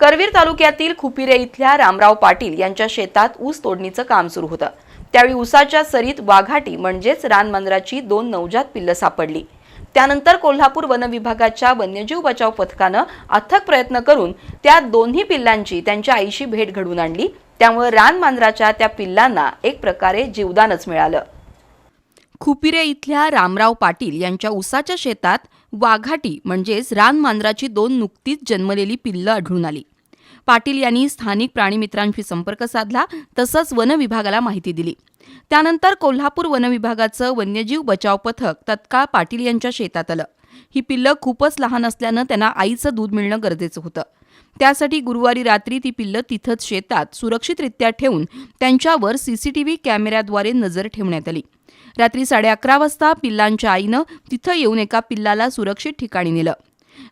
करवीर तालुक्यातील खुपिरे इथल्या रामराव पाटील यांच्या शेतात ऊस तोडणीचं काम सुरू होतं. त्यावेळी ऊसाच्या सरीत वाघाटी म्हणजेच रानमांजराची दोन नवजात पिल्लं सापडली. त्यानंतर कोल्हापूर वन विभागाच्या वन्यजीव बचाव पथकानं अथक प्रयत्न करून त्या दोन्ही पिल्लांची त्यांच्या आईशी भेट घडवून आणली. त्यामुळे रानमांजराच्या त्या पिल्लांना एक प्रकारे जीवदानच मिळालं. खुपिरे इथल्या रामराव पाटील यांच्या उसाच्या शेतात वाघाटी म्हणजेच रानमांजराची दोन नुकतीच जन्मलेली पिल्लं आढळून आली. पाटील यांनी स्थानिक प्राणीमित्रांशी संपर्क साधला तसंच वनविभागाला माहिती दिली. त्यानंतर कोल्हापूर वनविभागाचं वन्यजीव बचाव पथक तत्काळ पाटील यांच्या शेतात आलं. ही पिल्लं खूपच लहान असल्यानं त्यांना आईचं दूध मिळणं गरजेचं होतं. त्यासाठी गुरुवारी रात्री ती पिल्लं तिथंच शेतात सुरक्षितरित्या ठेवून त्यांच्यावर सीसीटीव्ही कॅमेऱ्याद्वारे नजर ठेवण्यात आली. रात्री साडे अकरा वाजता पिल्लांच्या आईनं तिथं येऊन एका पिल्लाला सुरक्षित ठिकाणी नेलं.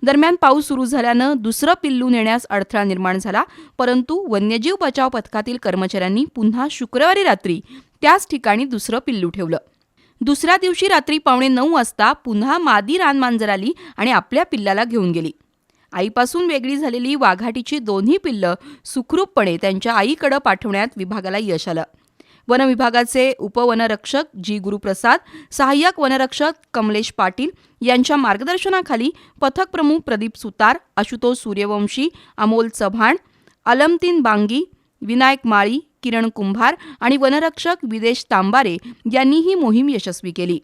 दरम्यान पाऊस सुरू झाल्यानं दुसरं पिल्लू नेण्यास अडथळा निर्माण झाला परंतु वन्यजीव बचाव पथकातील कर्मचाऱ्यांनी पुन्हा शुक्रवारी रात्री त्याच ठिकाणी दुसरं पिल्लू ठेवलं. दुसऱ्या दिवशी रात्री पावणे नऊ वाजता पुन्हा मादी रानमांजर आली आणि आपल्या पिल्लाला घेऊन गेली. आईपासून वेगळी झालेली वाघाटीची दोन्ही पिल्लं सुखरूपपणे त्यांच्या आईकडं पाठवण्यात विभागाला यश आलं. वनविभागाचे उपवनरक्षक जी. गुरुप्रसाद सहाय्यक वनरक्षक कमलेश पाटील यांच्या मार्गदर्शनाखाली पथक प्रमुख प्रदीप सुतार आशुतोष सूर्यवंशी अमोल चव्हाण अलमतीन बांगी विनायक माळी किरण कुंभार आणि वनरक्षक विदेश तांबारे यांनी ही मोहीम यशस्वी केली.